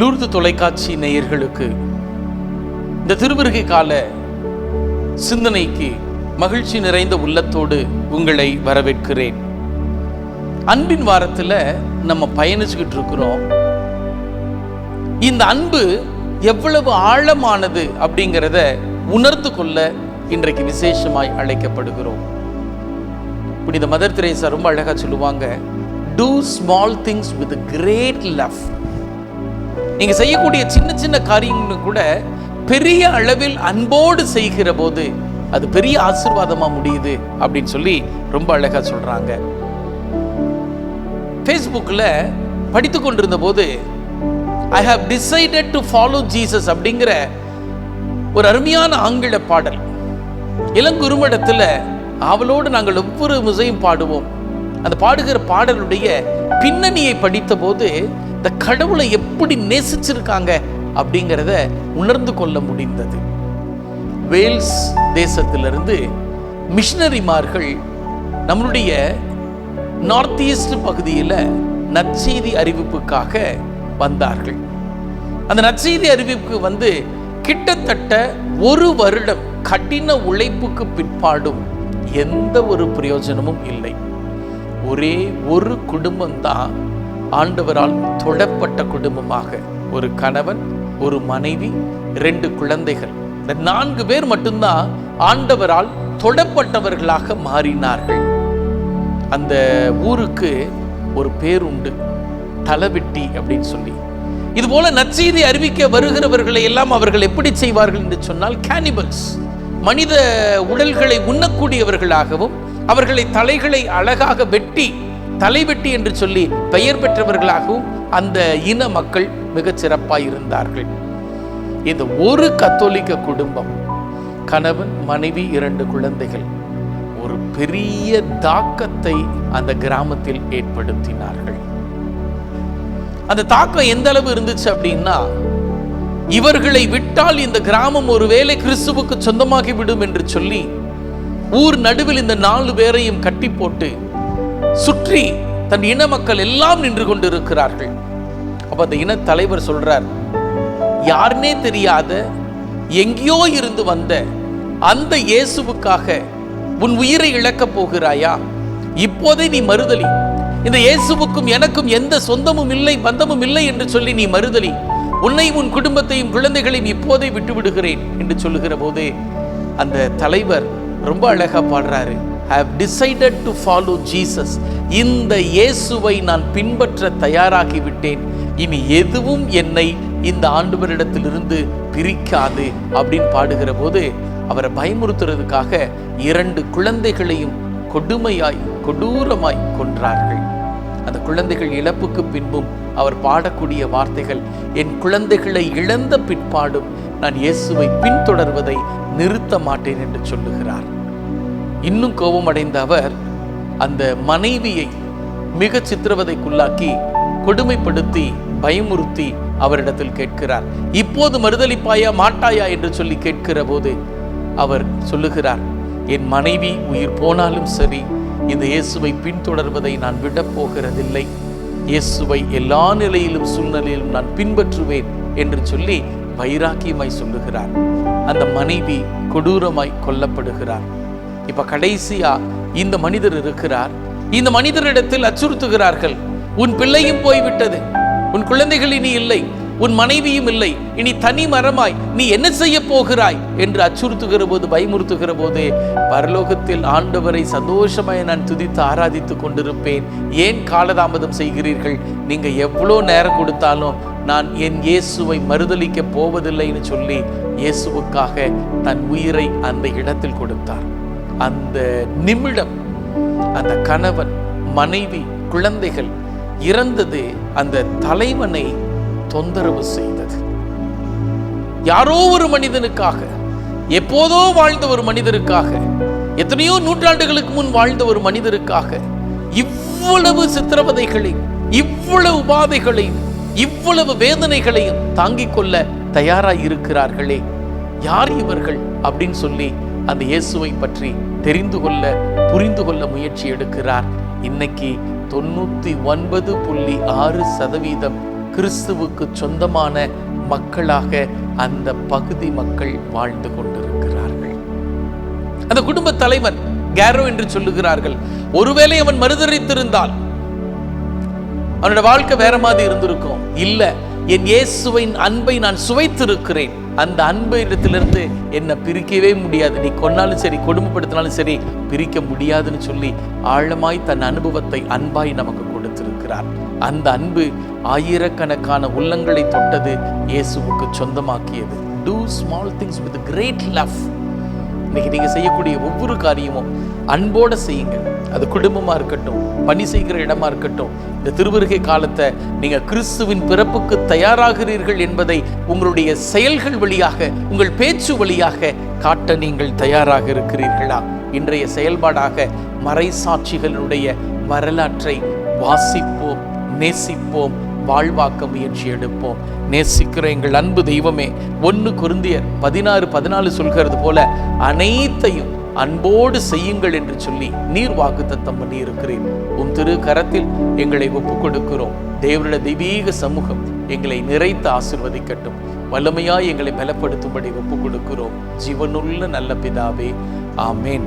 Lourdes தொலைக்காட்சி நேயர்களுக்கு இந்த திருவிருகை கால சிந்தனைக்கு மகிழ்ச்சி நிறைந்த உள்ளத்தோடு உங்களை வரவேற்கிறேன். அன்பின் வாரத்தில் நம்ம பயணிச்சுக்கிட்டு இருக்கிறோம். இந்த அன்பு எவ்வளவு ஆழமானது அப்படிங்கிறத உணர்ந்து கொள்ள இன்றைக்கு விசேஷமாய் அழைக்கப்படுகிறோம். புனித மதர் திரேசா ரொம்ப அழகா சொல்லுவாங்க do small things with great love நீங்க செய்யக்கூடிய சின்ன சின்ன காரியங்கள் கூட பெரிய அளவில் அன்போடு செய்கிற போது அது பெரிய ஆசீர்வாதமா முடியுது அப்படின்னு சொல்லி ரொம்ப அழகா சொல்றாங்க. ஃபேஸ்புக்கில் படித்து கொண்டிருந்த போது I have decided to follow Jesus அப்படிங்கிற ஒரு அருமையான ஆங்கில பாடல். இளங்குருமடத்தில் அவளோடு நாங்கள் ஒவ்வொரு முசையும் பாடுவோம். அந்த பாடுகிற பாடலுடைய பின்னணியை படித்த போது இந்த கடவுளை எப்படி நேசிச்சிருக்காங்க அப்படிங்கிறத உணர்ந்து கொள்ள முடிந்தது. வேல்ஸ் தேசத்திலிருந்து மிஷனரிமார்கள் நம்மளுடைய நார்த் ஈஸ்ட் பகுதியில் நற்செய்தி அறிவிப்புக்காக வந்தார்கள். அந்த நற்செய்தி அறிவிப்புக்கு வந்து கிட்டத்தட்ட ஒரு வருடம் கடின உழைப்புக்கு பிற்பாடும் எந்த ஒரு பிரயோஜனமும் இல்லை. ஒரே ஒரு குடும்பம்தான் ஆண்டவரால் தொடப்பட்ட குடும்பமாக ஒரு கணவன் ஒரு மனைவி ரெண்டு குழந்தைகள். இந்த நான்கு பேர் மட்டும்தான் ஆண்டவரால் தொடப்பட்டவர்களாக மாறினார்கள். அந்த ஊருக்கு ஒரு பேர் உண்டு தலைவெட்டி அப்படின்னு சொல்லி. இது போல நற்செய்தி அறிவிக்க வருகிறவர்களை எல்லாம் அவர்கள் எப்படி செய்வார்கள் என்று சொன்னால் கேனிபல்ஸ் மனித உடல்களை உண்ணக்கூடியவர்களாகவும் அவர்களை தலைகளை அழகாக வெட்டி தலைவெட்டி என்று சொல்லி பெயர் பெற்றவர்களாகவும் அந்த இன மக்கள் மிகச் சிறப்பாக இருந்தார்கள் இந்த ஒரு கத்தோலிக்க குடும்பம் கணவன் மனைவி இரண்டு குழந்தைகள் ஒரு பெரிய தாக்கத்தை அந்த கிராமத்தில் ஏற்படுத்தினார்கள். அந்த தாக்கம் எந்த அளவு இருந்துச்சு அப்படின்னா இவர்களை விட்டால் இந்த கிராமம் ஒருவேளை கிறிஸ்துவுக்கு சொந்தமாகி விடும் என்று சொல்லி ஊர் நடுவில் இந்த நாலு பேரையும் கட்டி போட்டு சுற்றி தன் இன மக்கள் எல்லாம் நின்று கொண்டிருக்கிறார்கள். அப்ப அந்த இன தலைவர் சொல்றார் யாருனே தெரியாத எங்கேயோ இருந்து வந்த அந்த இயேசுவுக்காக உன் உயிரை இழக்கப் போகிறாயா? இப்போதே நீ மறுதலி. இந்த இயேசுவுக்கும் எனக்கும் எந்த சொந்தமும் இல்லை பந்தமும் இல்லை என்று சொல்லி நீ மறுதலி. உன்னை உன் குடும்பத்தையும் குழந்தைகளையும் இப்போதே விட்டு விடுகிறேன் என்று சொல்லுகிற போதே அந்த தலைவர் ரொம்ப அழகா பாடுறாரு. Have decided to follow Jesus இந்த இயேசுவை நான் பின்பற்ற தயாராகிவிட்டேன். இனி எதுவும் என்னை இந்த ஆண்டவரிடத்திலிருந்து பிரிக்காது அப்படின்னு பாடுகிற போது அவரை பயமுறுத்துறதுக்காக இரண்டு குழந்தைகளையும் கொடுமையாய் கொடூரமாய் கொன்றார்கள். அந்த குழந்தைகள் இழப்புக்கு பின்பும் அவர் பாடக்கூடிய வார்த்தைகள் என் குழந்தைகளை இழந்த பின்பாடும் நான் இயேசுவை பின்தொடர்வதை நிறுத்த மாட்டேன் என்று சொல்லுகிறார். இன்னும் கோபமடைந்த அவர் அந்த மனைவியை மிக சித்திரவதைக்குள்ளாக்கி கொடுமைப்படுத்தி பயமுறுத்தி அவரிடத்தில் கேட்கிறார். இப்போது மறுதளிப்பாயா மாட்டாயா? என்று சொல்லி கேட்கிற போது அவர் சொல்லுகிறார் என் மனைவி உயிர் போனாலும் சரி இந்த இயேசுவை பின்தொடர்வதை நான் விடப் போகிறதில்லை. இயேசுவை எல்லா நிலையிலும் சூழ்நிலையிலும் நான் பின்பற்றுவேன் என்று சொல்லி வைராக்கியமாய் சொல்லுகிறார். அந்த மனைவி கொடூரமாய் கொல்லப்படுகிறார். இப்ப கடைசியா இந்த மனிதர் இருக்கிறார். இந்த மனிதரிடத்தில் அச்சுறுத்துகிறார்கள். உன் பிள்ளையும் போய்விட்டது. உன் குழந்தைகள் இனி இல்லை. உன் மனைவியும் இல்லை. இனி தனி மரமாய் நீ என்ன செய்ய போகிறாய்? என்று அச்சுறுத்துகிற போது பயமுறுத்துகிற போது பரலோகத்தில் ஆண்டவரை சந்தோஷமாய் நான் துதித்து ஆராதித்துக் கொண்டிருப்பேன். ஏன் காலதாமதம் செய்கிறீர்கள்? நீங்க எவ்வளோ நேரம் கொடுத்தாலும் நான் என் இயேசுவை மறுதளிக்க போவதில்லைன்னு சொல்லி இயேசுவுக்காக தன் உயிரை அந்த இடத்தில் கொடுத்தார். அந்த நிமிடம் அந்த கணவன் மனைவி குழந்தைகள் இறந்தது அந்த தலைவனை தொந்தரவு செய்தது. யாரோ ஒரு மனிதனுக்காக எப்போதோ வாழ்ந்த ஒரு மனிதருக்காக எத்தனையோ நூற்றாண்டுகளுக்கு முன் வாழ்ந்த ஒரு மனிதருக்காக இவ்வளவு சித்திரவதைகளையும் இவ்வளவு உபாதைகளையும் இவ்வளவு வேதனைகளையும் தாங்கிக் கொள்ள தயாராக இருக்கிறார்களே யார் இவர்கள் அப்படின்னு சொல்லி அந்த இயேசுவை பற்றி தெரிந்து கொள்ள புரிந்து கொள்ள முயற்சி எடுக்கிறார். இன்னைக்கு தொண்ணூத்தி ஒன்பது புள்ளி ஆறு சதவீதம் கிறிஸ்துவுக்கு சொந்தமான மக்களாக அந்த பகுதி மக்கள் வாழ்ந்து கொண்டிருக்கிறார்கள். அந்த குடும்ப தலைவர் கேரோ என்று சொல்லுகிறார்கள் ஒருவேளை அவன் மறுதரித்திருந்தால் அவனோட வாழ்க்கை வேற மாதிரி இருந்திருக்கும். இல்ல என் இயேசுவின் அன்பை நான் சுவைத்திருக்கிறேன். அந்த அன்பு இடத்திலிருந்து என்னை பிரிக்கவே முடியாது. நீ கொன்னாலும் சரி கொடுமைப்படுத்தினாலும் சரி பிரிக்க முடியாதுன்னு சொல்லி ஆழமாய் தன் அனுபவத்தை அன்பாய் நமக்கு கொடுத்திருக்கிறார். அந்த அன்பு ஆயிரக்கணக்கான உள்ளங்களை தொட்டது இயேசுவுக்கு சொந்தமாக்கியது. Do small things with great love இன்னைக்கு நீங்கள் செய்யக்கூடிய ஒவ்வொரு காரியமும் அன்போடு செய்யுங்க அது குடும்பமாக இருக்கட்டும் பணி செய்கிற இடமா இருக்கட்டும் இந்த திருவருகை காலத்தை நீங்க கிறிஸ்துவின் பிறப்புக்கு தயாராகிறீர்கள் என்பதை உங்களுடைய செயல்கள் வழியாக உங்கள் பேச்சு வழியாக காட்ட நீங்கள் தயாராக இருக்கிறீர்களா? இன்றைய செயல்பாடாக மறைசாட்சிகளுடைய வரலாற்றை வாசிப்போம் நேசிப்போம் வாழ்வாக்க முயற்சி எடுப்போம். நேசிக்கிற எங்கள் அன்பு தெய்வமே ஒன்று குருந்தியர் பதினாறு பதினாலு சொல்கிறது போல அனைத்தையும் அன்போடு செய்யுங்கள் என்று சொல்லி நீர் வாக்குத்தத்தம் பண்ணி இருக்கிறேன் உன் திரு கரத்தில் எங்களை ஒப்புக் கொடுக்கிறோம் தேவனுடைய தெய்வீக சமூகம் எங்களை நிறைத்து ஆசிர்வதிக்கட்டும். வல்லமையாய் எங்களை பலப்படுத்தும்படி ஒப்புக் கொடுக்கிறோம் ஜீவனுள்ள நல்ல பிதாவே ஆமேன்.